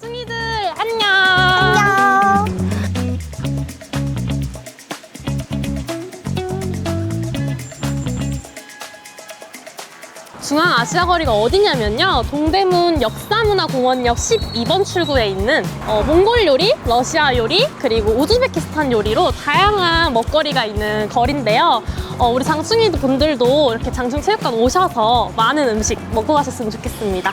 승희들 안녕. 안녕. 중앙 아시아 거리가 어디냐면요. 동대문 역사문화공원역 12번 출구에 있는 어, 몽골 요리, 러시아 요리, 그리고 우즈베키스탄 요리로 다양한 먹거리가 있는 거리인데요. 어, 우리 장충이 분들도 이렇게 장충체육관 오셔서 많은 음식 먹고 가셨으면 좋겠습니다.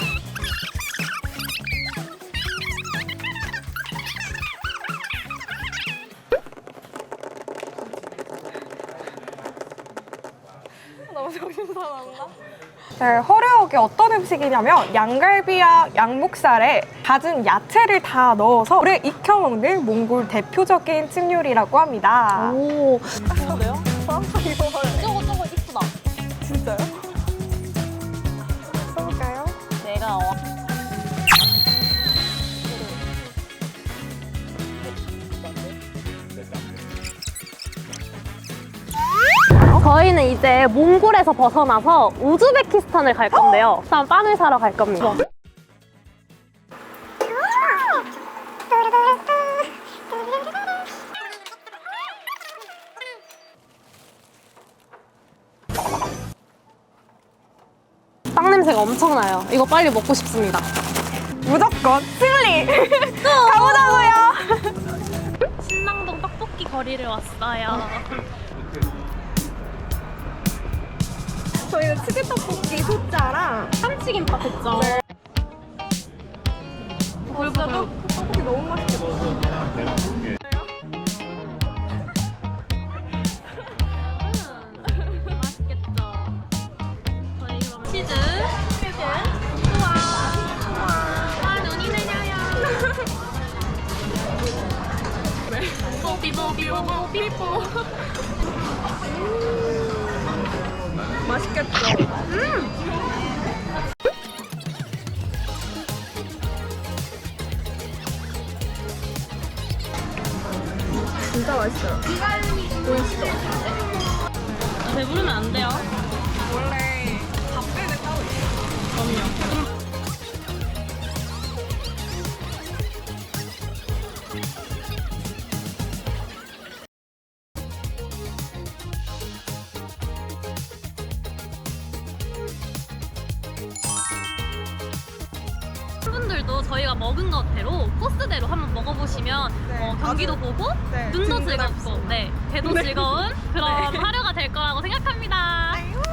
네, 허르옥이 어떤 음식이냐면 양갈비와 양목살에 다진 야채를 다 넣어서 오래 익혀 먹는 몽골 대표적인 찜 요리라고 합니다. 오, 좋은데요? 아, 이거 저거 저거 이쁘다. 진짜요? 저희는 이제 몽골에서 벗어나서 우즈베키스탄을 갈 건데요. 일단 빵을 사러 갈 겁니다. 빵 냄새가 엄청나요. 이거 빨리 먹고 싶습니다. 무조건 승리! 가보자고요! 신당동 떡볶이 거리를 왔어요. 저희는 치즈 떡볶이 소자랑 참치김밥 했죠? 진짜 떡- 떡볶이 너무 맛있게 맛있겠죠? 저희 그럼 치즈. 치즈. 우와. 우와. 눈이 내려요. 뽀비뽀비뽀비뽀. 맛있 맛있어요. 보이시죠? 배부르면 안 돼요. 원래 밥배는 따로 있어요. 그럼요. 분들도 저희가 먹은 것대로 코스대로 한번 먹어보시면 네, 어, 경기도 보고 네, 눈도 즐겁고 수. 네, 배도 네. 즐거운 그런 네. 하루가 될 거라고 생각합니다. 아유.